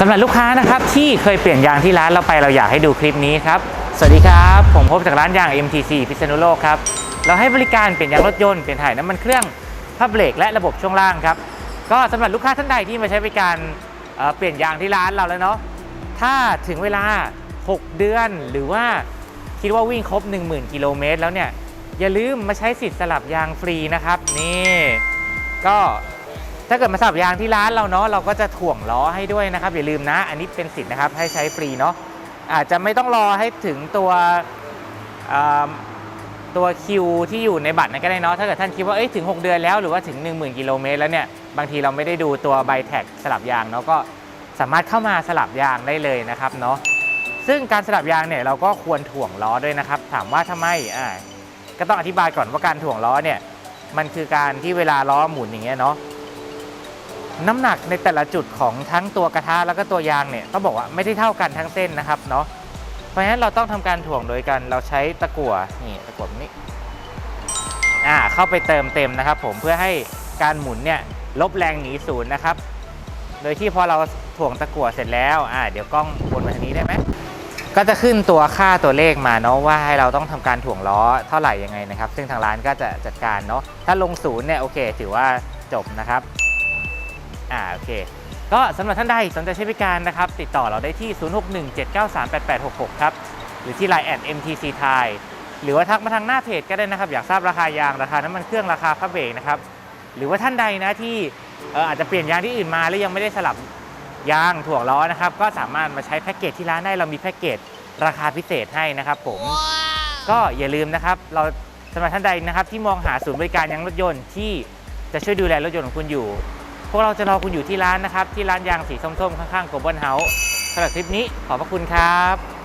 สำหรับลูกค้านะครับที่เคยเปลี่ยนยางที่ร้านเราไปเราอยากให้ดูคลิปนี้ครับ สวัสดีครับ ผมพบจากร้านยาง MTC พิษณุโลกครับ เราให้บริการเปลี่ยนยางรถยนต์เปลี่ยนถ่ายน้ำมันเครื่องผ้าเบรกและระบบช่วงล่างครับ ก็สำหรับลูกค้าท่านใดที่มาใช้บริการเเปลี่ยนยางที่ร้านเราแล้วเนาะถ้าถึงเวลา 6 เดือนหรือว่าคิดว่าวิ่งครบ 10,000 กิโลเมตรแล้วเนี่ยอย่าลืมมาใช้สิทธิ์สลับยางฟรีนะครับนี่ก็ ถ้าเกิดมาสลับยางที่ร้านเราเนาะเราก็จะถ่วงล้อให้ด้วยนะครับอย่าลืมนะ อันนี้เป็นสิทธิ์นะครับให้ใช้ฟรีเนาะอาจจะไม่ต้องรอให้ถึงตัวตัวคิวที่อยู่ในบัตรนั้นก็ได้เนาะถ้าเกิดท่านคิดว่าเอ้ยถึง 6 เดือนแล้วหรือว่าถึง 10,000 กิโลเมตรแล้วเนี่ยบางทีเราไม่ได้ดูตัวใบแท็กสลับยางเนาะก็สามารถเข้ามาสลับยางได้เลยนะครับเนาะซึ่งการสลับยางเนี่ยเราก็ควรถ่วงล้อด้วยนะครับ ถามว่าทำไมอ่าก็ต้องอธิบายก่อนว่าการถ่วงล้อเนี่ยมันคือการที่เวลาล้อหมุนอย่างเงี้ยเนาะ น้ำหนักในแต่ละจุดของทั้งตัวกระทะแล้วก็ตัวยางเนี่ยต้องบอกว่าไม่ได้เท่ากันทั้งเส้นนะครับเนาะเพราะฉะนั้นเราต้องทำการถ่วงโดยการเราใช้ตะกั่วนี่ตะกั่วนี้อ่าเข้าไปเติมเต็มนะครับผมเพื่อให้การหมุนเนี่ยลบแรงหนีศูนย์นะครับ โดยที่พอเราถ่วงตะกั่วเสร็จแล้วอ่าเดี๋ยวกล้องวนมาทางนี้ได้ไหมก็จะขึ้นตัวค่าตัวเลขมาเนาะว่าให้เราต้องทำการถ่วงล้อเท่าไหร่ยังไงนะครับ ซึ่งทางร้านก็จะจัดการเนาะถ้าลงศูนย์เนี่ยโอเค ถือว่าจบนะครับ อ่าโอเค ก็สำหรับท่านใดสนใจใช้บริการนะครับ ติดต่อเราได้ที่ 0617938866 ครับ หรือที่ Line แอด MTC Thai หรือว่าทักมาทางหน้าเพจก็ได้นะครับ อยากทราบราคายางราคาน้ำมันเครื่องราคาผ้าเบรกนะครับ หรือว่าท่านใดนะที่เอ่ออาจจะเปลี่ยนยางที่อื่นมาแล้วยังไม่ได้สลับยางถ่วงล้อนะครับ ก็สามารถมาใช้แพ็กเกจที่ร้านได้เรามีแพ็กเกจราคาพิเศษให้นะครับผม ก็อย่าลืมนะครับ เราสำหรับท่านใดนะครับที่มองหาศูนย์บริการยางรถยนต์ที่จะช่วยดูแลรถยนต์ของคุณอยู่ พวกเราจะรอคุณอยู่ที่ร้านนะครับ ที่ร้านยางสีส้มๆ ข้างๆกบบนเฮาส์สำหรับคลิปนี้ขอบพระคุณครับ